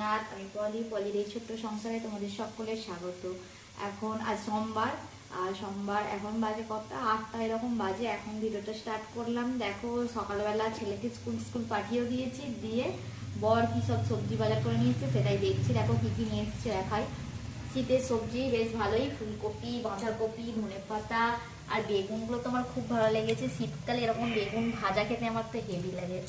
জগন্নাথ আমি পলি পলির এই ছোট্ট সংসারে তোমাদের সকলের স্বাগত। এখন আজ সোমবার, আর সোমবার এখন বাজে কটা? আটটা এরকম বাজে, এখন ভিডিওটা স্টার্ট করলাম। দেখো, সকালবেলা ছেলেকে স্কুল স্কুল পাঠিয়েও দিয়েছি, দিয়ে বর কি সব সবজি বাজার করে নিয়ে সেটাই দেখছি। দেখো কি কি নিয়ে এসছে দেখাই। শীতের সবজি বেশ ভালোই, ফুলকপি, বাঁধাকপি ধনে পাতা আর বেগুনগুলো তো আমার খুব ভালো লেগেছে। শীতকালে এরকম বেগুন ভাজা খেতে আমার তো হেভি লাগে।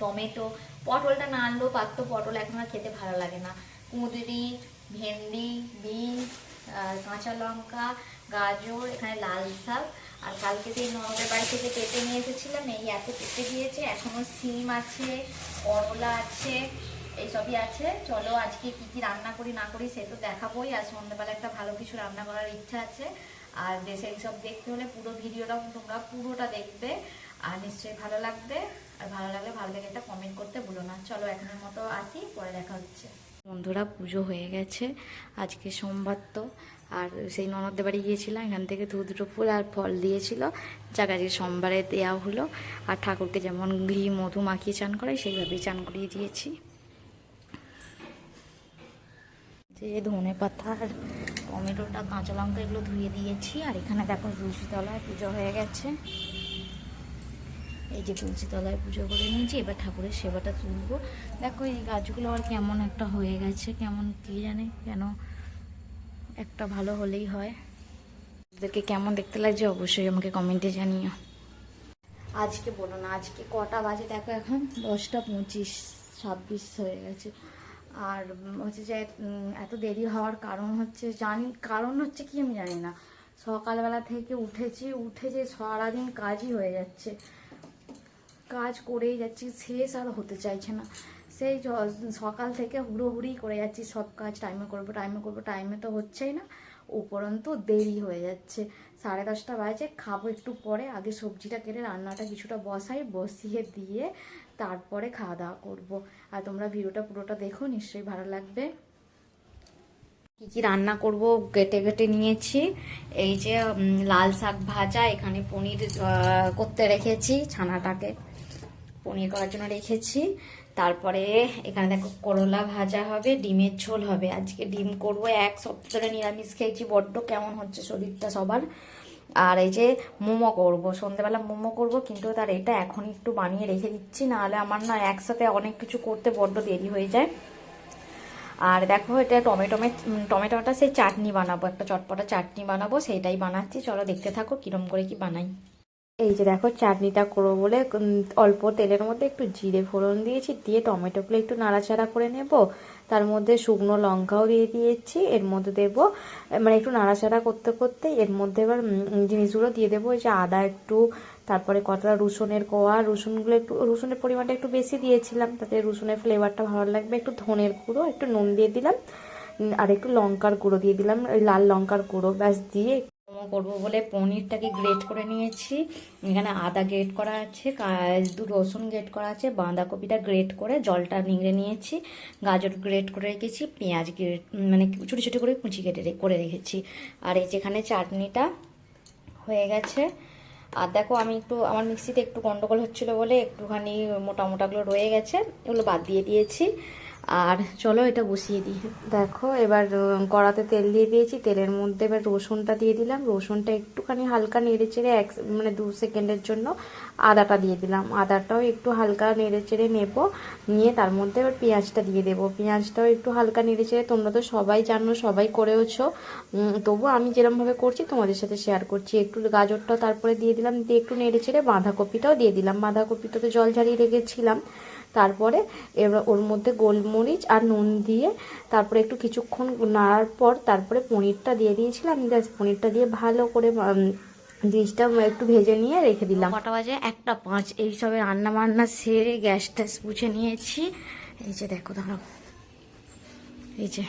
টমেটো, পটলটা না আনলেও পারতো পটল, এখন আর খেতে ভালো লাগে না। কুঁদরি, ভেন্ডি, বিনস কাঁচা লঙ্কা, গাজর, এখানে লাল শাক। আর কালকে সেই নরমের বাড়ি থেকে পেঁপে নিয়ে এসেছিলাম, এই এত পেঁপে দিয়েছে এখনও সিম আছে, করলা আছে, এইসবই আছে। চলো আজকে কি কি রান্না করি, না করি, সে তো দেখাবোই। আর সন্ধ্যাবেলা একটা ভালো কিছু রান্না করার ইচ্ছা আছে। আর দেশে এইসব দেখতে হলে পুরো ভিডিওটা তোমরা পুরোটা দেখবে। আর নিশ্চয়ই ভালো লাগবে। আর ভালো লাগলে ভালো লাগে একটা কমেন্ট করতে ভুলো না। চলো এখনের মতো আসি, পরে দেখা হচ্ছে। বন্ধুরা, পুজো হয়ে গেছে। আজকে সোমবার তো। আর সেই ননদদের বাড়ি গিয়েছিলাম, এখান থেকে দু দুটো ফুল আর ফল দিয়েছিল। যাক, আজকে সোমবারে দেওয়া হলো। আর ঠাকুরকে যেমন ঘি, মধু মাখিয়ে চান করে সেইভাবেই চান করিয়ে দিয়েছি। যে ধনে পাতা আর টমেটোটা, কাঁচা লঙ্কা এগুলো ধুয়ে দিয়েছি। আর এখানে দেখো তুলসী তলায় পুজো হয়ে গেছে। এই যে তুলসী তলায় পুজো করে নিয়েছি, এবার ঠাকুরের সেবাটা তুলবো। দেখো এই গাছগুলো আর কেমন একটা হয়ে গেছে, কেমন কি জানে কেন একটা ভালো হলেই হয়। ওদেরকে কেমন দেখতে লাগছে অবশ্যই আমাকে কমেন্টে জানিও। আজকে বলো না, আজকে কটা বাজে দেখো এখন? দশটা পঁচিশ, ছাব্বিশ হয়ে গেছে। আর হচ্ছে যে এত দেরি হওয়ার কারণ হচ্ছে, জানি, কারণ হচ্ছে কি আমি জানি না। সকালবেলা থেকে উঠেছি, উঠে যে সারাদিন কাজই হয়ে যাচ্ছে। কাজ করেই যাচ্ছি, শেষ আর হতে চাইছে না। সেই সকাল থেকে হুড়োহুড়ি করে যাচ্ছি, সব কাজ টাইমে করব টাইমে করব টাইমে তো হচ্ছেই না। উপরন্তু দেরি হয়ে যাচ্ছে। সাড়ে দশটা বাজে, খাব একটু পরে, আগে সবজিটা কেটে রান্নাটা কিছুটা বসাই, বসিয়ে দিয়ে তারপরে খাওয়া দাওয়া করব। আর তোমরা ভিডিওটা পুরোটা দেখো, নিশ্চয়ই ভালো লাগবে। কি কি রান্না করব, কেটে কেটে নিয়েছি। এই যে লাল শাক ভাজা, এখানে পনির করতে রেখেছি ছানাটাকে। পনির করার জন্য রেখেছি। তারপরে এখানে দেখো করলা ভাজা হবে, ডিমের ঝোল হবে। আজকে ডিম করব এক সপ্তাহ নিরামিষ খেয়েছি, বড্ড কেমন হচ্ছে শরীরটা সবার। আর এই যে মোমো করব সন্ধ্যেবেলা মোমো করব, কিন্তু তার এটা এখন একটু বানিয়ে রেখে দিচ্ছি, নাহলে আমার না একসাথে অনেক কিছু করতে বড্ড দেরি হয়ে যায়। আর দেখো এটা টমেটো টমেটোটা সেই চাটনি বানাবো, একটা চটপটা চাটনি বানাবো, সেইটাই বানাচ্ছি। চলো দেখতে থাকো কিরম করে কি বানাই। এই যে দেখো চাটনিটা করব বলে অল্প তেলের মধ্যে একটু জিরে ফোড়ন দিয়েছি, দিয়ে টমেটোগুলো একটু নাড়াচাড়া করে নেব। তার মধ্যে শুকনো লঙ্কাও দিয়ে দিয়েছি, এর মধ্যে দেব মানে একটু নাড়াচাড়া করতে করতে এর মধ্যে এবার জিনিসগুলো দিয়ে দেবো যে আদা একটু, তারপরে কতটা রসুনের কোয়া, রসুনগুলো একটু, রসুনের পরিমাণটা একটু বেশি দিয়েছিলাম, তাতে রসুনের ফ্লেভারটা ভালো লাগবে, একটু ধনের গুঁড়ো, একটু নুন দিয়ে দিলাম আর একটু লঙ্কার গুঁড়ো দিয়ে দিলাম লাল লঙ্কার গুঁড়ো, ব্যাস দিয়ে করব বলে পনিরটাকে গ্রেট করে নিয়েছি। এখানে আদা গ্রেট করা আছে দু রসুন গ্রেট করা আছে, বাঁধাকপিটা গ্রেট করে জলটা নিংড়ে নিয়েছি। গাজর গ্রেট করে রেখেছি, পেঁয়াজ গ্রেট মানে ছোটো ছোটো করে কুচি কেটে করে রেখেছি। আর এই যেখানে চাটনিটা হয়ে গেছে, আর দেখো আমি একটু, আমার মিক্সিতে একটু গন্ডগোল হচ্ছিল বলে একটুখানি মোটা মোটাগুলো রয়ে গেছে, এগুলো বাদ দিয়ে দিয়েছি। আর চলো এটা বসিয়ে দিই। দেখো, এবার কড়াতে তেল দিয়ে দিয়েছি। তেলের মধ্যে এবার রসুনটা দিয়ে দিলাম। রসুনটা একটুখানি হালকা নেড়ে চেড়ে এক মানে দু সেকেন্ডের জন্য আদাটা দিয়ে দিলাম। আদাটাও একটু হালকা নেড়ে চেড়ে নেব। নিয়ে তার মধ্যে এবার পেঁয়াজটা দিয়ে দেবো। পেঁয়াজটাও একটু হালকা নেড়ে চেড়ে তোমরা তো সবাই জানো, সবাই করেওছো। তবু আমি যেরমভাবে করছি, তোমাদের সাথে শেয়ার করছি। একটু গাজরটাও তারপরে দিয়ে দিলাম। দিয়ে একটু নেড়ে চেড়ে বাঁধাকপিটাও দিয়ে দিলাম। বাঁধাকপিটা তো জল ঝারিয়ে রেখেছিলাম। তারপরে ওর মধ্যে গোলমরিচ আর নুন দিয়ে তারপরে একটু কিছুক্ষণ নাড়ার পর তারপরে পনিরটা দিয়ে দিয়েছিলাম পনিরটা দিয়ে ভালো করে জিনিসটা একটু ভেজে নিয়ে রেখে দিলাম। কটা বাজে? একটা পাঁচ। এই সবে রান্না বান্না সেরে গ্যাস ট্যাস মুছে নিয়েছি। এই যে দেখো, দাঁড়াও। এই যে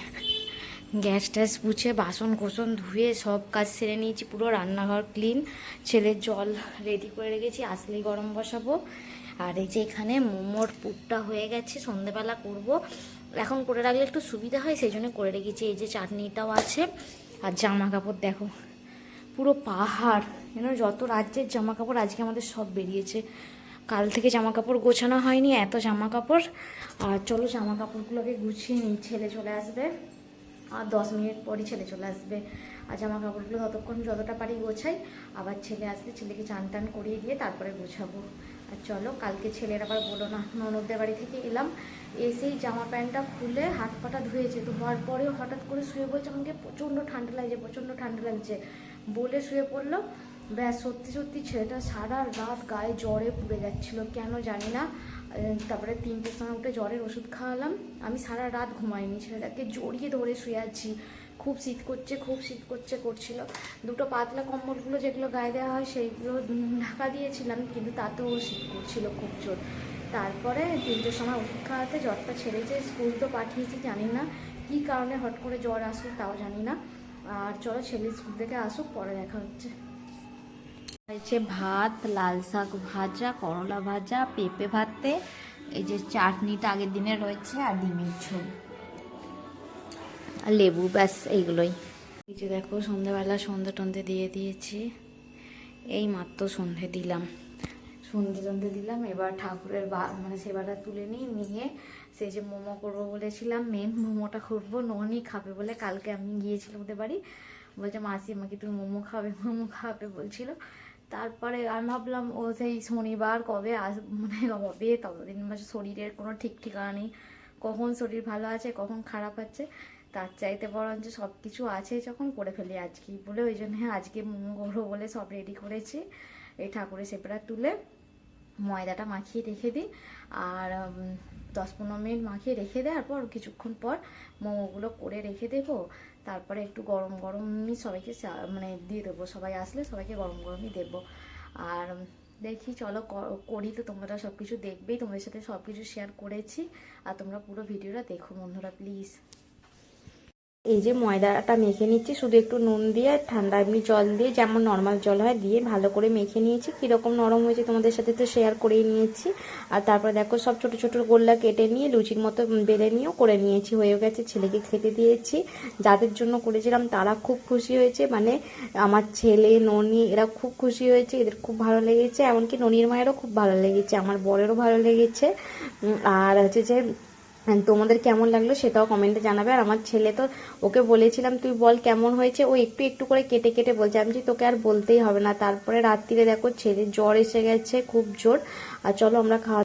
গ্যাস ট্যাস মুছে বাসন কোসন ধুয়ে সব কাজ সেরে নিয়েছি, পুরো রান্নাঘর ক্লিন। ছেলের জল রেডি করে রেখেছি, আসলেই গরম বসাবো। আর এই যে এখানে মোমোর পুরটা হয়ে গেছে, সন্ধেবেলা করব। এখন করে রাখলে একটু সুবিধা হয়, সেই জন্য করে রেখেছি। এই যে চাটনিটাও আছে, আর জামা কাপড় দেখো, পুরো পাহাড়। যেন যত রাজ্যের জামা কাপড় আজকে আমাদের সব বেরিয়েছে। কাল থেকে জামা কাপড় গোছানো হয়নি, এত জামা কাপড় আর চলো জামা কাপড়গুলোকে গুছিয়ে নিই, ছেলে চলে আসবে। আর দশ মিনিট পরই ছেলে চলে আসবে। আর জামা কাপড়গুলো ততক্ষণ যতটা পারি গোছাই, আবার ছেলে আসলে ছেলেকে চান টান করিয়ে দিয়ে তারপরে গোছাবো। আর চলো, কালকে ছেলের আবার বলো না, ননদদের বাড়ি থেকে এলাম। এসেই জামা প্যান্টটা খুলে হাত পাটা ধুয়েছে হওয়ার পরেও হঠাৎ করে শুয়ে বলছে আমাকে প্রচণ্ড ঠান্ডা লাগছে, প্রচণ্ড ঠান্ডা লাগছে বলে শুয়ে পড়ল। ব্যাস, সত্যি সত্যি ছেলেটা সারা রাত গায়ে জ্বরে পুড়ে যাচ্ছিল, কেন জানি না। তারপরে তিনটের সময় উঠে জ্বরের ওষুধ খাওয়ালাম। আমি সারা রাত ঘুমাইনি, ছেলেটাকে জড়িয়ে ধরে শুয়ে আছি। খুব শীত করছে, খুব শীত করছে, করছিল। দুটো পাতলা কম্বলগুলো যেগুলো গায়ে দেওয়া হয় সেইগুলো ঢাকা দিয়েছিলাম, কিন্তু তাতেও শীত করছিল খুব জোর। তারপরে তিনটের সময় ওষুধ খাওয়াতে জ্বরটা ছেড়েছে স্কুল তো পাঠিয়েছি, জানি না কী কারণে হট করে জ্বর আসুক তাও জানি না। আর চলো ছেলে স্কুল থেকে আসুক, পরে দেখা হচ্ছে। হয়েছে ভাত, লাল শাক ভাজা, করলা ভাজা, পেঁপে ভাতে, এই যে চাটনিটা আগের দিনে রয়েছে, আর ডিমের ঝোল। আর লেবু, ব্যাস, এইগুলোই। এই যে দেখো, সন্ধ্যাবেলা সন্ধ্যে টন্ধে দিয়ে দিয়েছি। এই মাত্র সন্ধে দিলাম। সন্ধে টন্ধে দিলাম, এবার ঠাকুরের বা মানে সেবাটা তুলে নিই, নিয়ে সে যে মোমো করব বলেছিলাম মেন মোমোটা করব ননই খাবে বলে কালকে আমি গিয়েছিলাম ওদের বাড়ি। বলছে, মাসি, আমাকে তুমি মোমো খাবে মোমো খাবে, বলছিল। তারপরে আমি ভাবলাম, ও সেই শনিবার কবে আস মানে হবে? ততদিন শরীরের কোনো ঠিক ঠিকানা নেই। কখন শরীর ভালো আছে, কখন খারাপ আছে তার চাইতে বরঞ্চ সব কিছু আছে যখন করে ফেলি আজকেই বলে ওই জন্য আজকে মোমো বলে সব রেডি করেছি। এই ঠাকুরের সেপটা তুলে ময়দাটা মাখিয়ে রেখে দিই। আর দশ পনেরো মিনিট মাখিয়ে রেখে দেওয়ার পর কিছুক্ষণ পর মোমোগুলো করে রেখে দেবো। তারপরে একটু গরম গরমই সবাইকে মানে দিয়ে দেবো। সবাই আসলে সবাইকে গরম গরমই দেবো। আর দেখি চলো করি তো তোমরা সব কিছু দেখবেই। তোমাদের সাথে সব কিছু শেয়ার করেছি। আর তোমরা পুরো ভিডিওটা দেখো বন্ধুরা প্লিজ এই যে ময়দাটা মেখে নিচ্ছি, শুধু একটু নুন দিয়ে, ঠান্ডা এমনি জল দিয়ে, যেমন নর্মাল জল হয়, দিয়ে ভালো করে মেখে নিয়েছি। কীরকম নরম হয়েছে তোমাদের সাথে তো শেয়ার করেই নিয়েছি। আর তারপরে দেখো, সব ছোট ছোট গোল্লা কেটে নিয়ে, লুচির মতো বেলে নিয়েও করে নিয়েছি হয়ে গেছে, ছেলেকে খেতে দিয়েছি। যাদের জন্য করেছিলাম তারা খুব খুশি হয়েছে মানে আমার ছেলে, ননি, এরা খুব খুশি হয়েছে, এদের খুব ভালো লেগেছে, এমনকি ননির মায়েরও খুব ভালো লেগেছে, আমার বরেরও ভালো লেগেছে। আর হচ্ছে যে তোমাদের কেমন লাগল সেটাও কমেন্টে জানাবে। আর আমার ছেলে তো ওকে বলেছিলাম, তুই বল কেমন হয়েছে? ও একটু একটু করে কেটে কেটে বলছে, আমি যে তোকে আর বলতেই হবে না। তারপরে রাত্রিরে দেখো ছেলে জ্বর এসে গেছে, খুব জোর। আর চলো আমরা খাওয়া